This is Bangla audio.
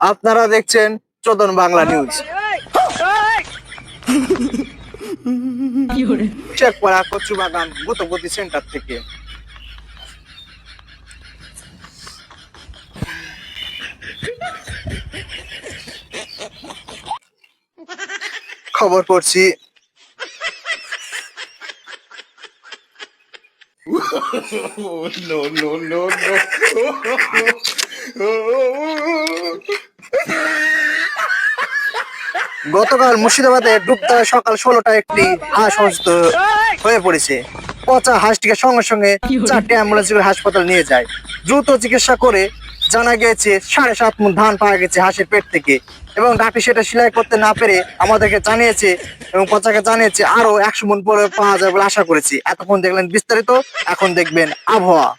আপনারা দেখছেন চোদন বাংলা নিউজ শেখপাড়া কচু বাগান গুতপতি সেন্টার থেকে খবর পড়ছি Oh, no, no, no, গতকাল মুর্শিদাবাদে ডুবতে সকাল ষোলোটা একটি হাঁস অসুস্থ হয়ে পড়েছে। পচা হাঁসটিকে সঙ্গে সঙ্গে চারটি অ্যাম্বুলেন্স করে হাসপাতাল নিয়ে যায়। দ্রুত চিকিৎসা করে জানা গিয়েছে সাড়ে সাত মন ধান পাওয়া গেছে হাঁসের পেট থেকে এবং ডাক্তার সেটা সেলাই করতে না পেরে আমাদেরকে জানিয়েছে এবং পচাকে জানিয়েছে আরও একশো মন পরে পাওয়া যাবে বলে আশা করেছি। এতক্ষণ দেখলেন বিস্তারিত এখন দেখবেন আবহাওয়া।